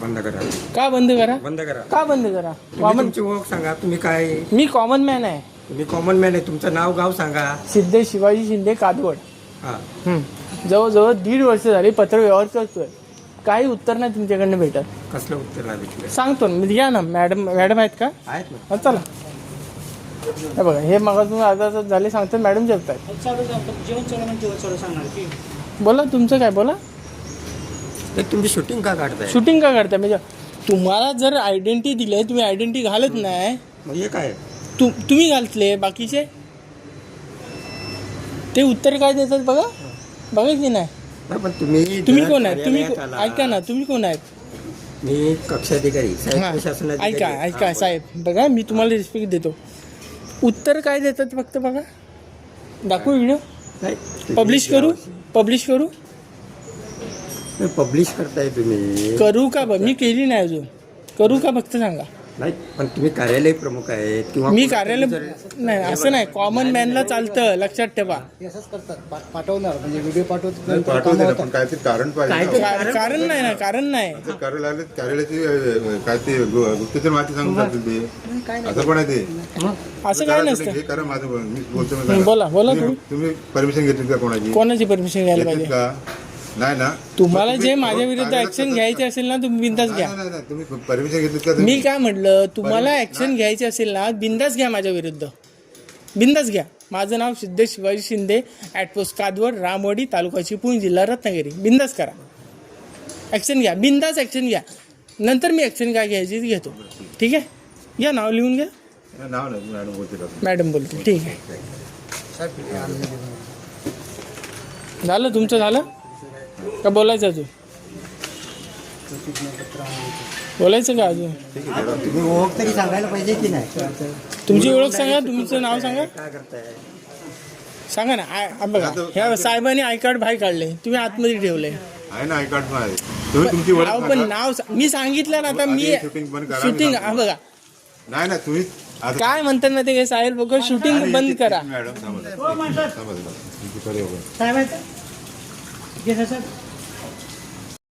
बंद करा. का बंद करा? बंद करा. का बंद करा? तुम्ही कॉमन तुमची ओळख सांगा. तुम्ही काय? मी कॉमन मॅन आहे. तुम्ही कॉमन मॅन आहे. तुमचं नाव गाव सांगा. सिद्धे शिवाजी शिंदे कादवड. हा. हं. जवळजवळ दीड वर्ष झाली पत्रव्यवहार करतोय. काही उत्तर नाही तुमच्याकडनं भेटत. कसलं उत्तर नाही भेटलं सांगतो ना. मी या ना मॅडम मॅडम आहेत का? आहेत ना. हा चला. हे बघा हे मग तुम्ही अर्धा तास झाले सांगतात मॅडम जेवताय चालू जेवण चालू म्हणजे जेवण चालू सांगणार की. बोला तुमचं काय? बोला. तर तुमची शूटिंग का काढताय? शूटिंग का करताय म्हणजे तुम्हाला जर आयडेंटिटी दिले तुम्ही आयडेंटिटी घालत नाही. हे काय? तु तुम्ही घालतले बाकीचे? ते उत्तर काय देतात बघा? बघा की नाही. नाही पण तुम्ही कोण आहेत? तुम्ही कार्यालयात को- आला- ऐका ना तुम्ही कोण आहेत? मी कक्षाधिकारी हा. प्रशासनाधिकारी. ऐका हा, ऐका बोला. साहेब. बघा मी तुम्हाला रिस्पेक्ट देतो. उत्तर काय देतात फक्त बघा? दाखवू व्हिडिओ नाही, पब्लिश करू? पब्लिश करू? नाही, पब्लिश करताय तुम्ही. करू का ब मी केली नाही अजून. करू का फक्त सांगा? नाही पण तुम्ही कार्यालय प्रमुख आहेत किंवा मी कार्यालय नाही असं नाही. कॉमन मॅनला चालतं लक्षात ठेवा. असंच करतात. पा- पाठवणार. म्हणजे व्हिडिओ पाठवत नाही, पाठवते ना पण काहीतरी कारण पाहिजे काहीतरी- ना. का- कारण नाही ना कारण नाही. जर कार्यालयाला कार्यालयाची अ, काय ते गु- गुप्तचर माहिती सांगून जातील ते. असं पण आहे ते. असं काय नसतं. तुम्ही, हे करा माझं बोल- मी बोलतो मी. बोला, बोला तुम्ही तुम्ही. परमिशन घेतली का कोणाची? कोणाची परमिशन घ्यायला घेतलीत पाहिजे? का? नाही ना. तुम्हाला जे माझ्या विरुद्ध ऍक्शन घ्यायची असेल ना तुम्ही बिंदास घ्या. नाही, नाही, तुम्ही परमिशन घेतलीत का मी? काय म्हटलं तुम्हाला ऍक्शन घ्यायची असेल ना बिंदास घ्या माझ्या विरुद्ध. बिंदास घ्या. माझं नाव सिद्धेश शिवाजी शिंदे ॲटपोस्ट कादवड रामवाडी तालुका चिपळूण जिल्हा रत्नागिरी. बिंदास करा. ऍक्शन घ्या. बिंदास ऍक्शन घ्या. नंतर मी ऍक्शन काय घ्यायची ती घेतो. ठीक आहे? घ्या नाव लिहून घ्या. नाव नाही मॅडम बोलते मॅडम बोलते ठीक आहे. झालं तुमचं झालं? का बोलायचं अजून बोलायचं का अजून तुम्ही ओळख तरी सांगायला पाहिजे की नाही तुमची ओळख सांगा तुमचं नाव सांगा काय करताय सांगा ना आय- आ बघा ह्या साहेबांनी आय कार्ड बाहेर काढले तुम्ही आतमध्ये ठेवले आहे ना आय कार्ड पण आहे तुम्ही तुमची ओळख अहो पण सांगा. नाव सा- मी सांगितलं ना आता मी आधी shooting बंद करा, मी शूटिंग. हा बघा नाही ना तुम्ही आता- काय म्हणतात ना ते काय साहेब बघा शूटिंग बंद करा मॅडम. काय माहिती घे साहेब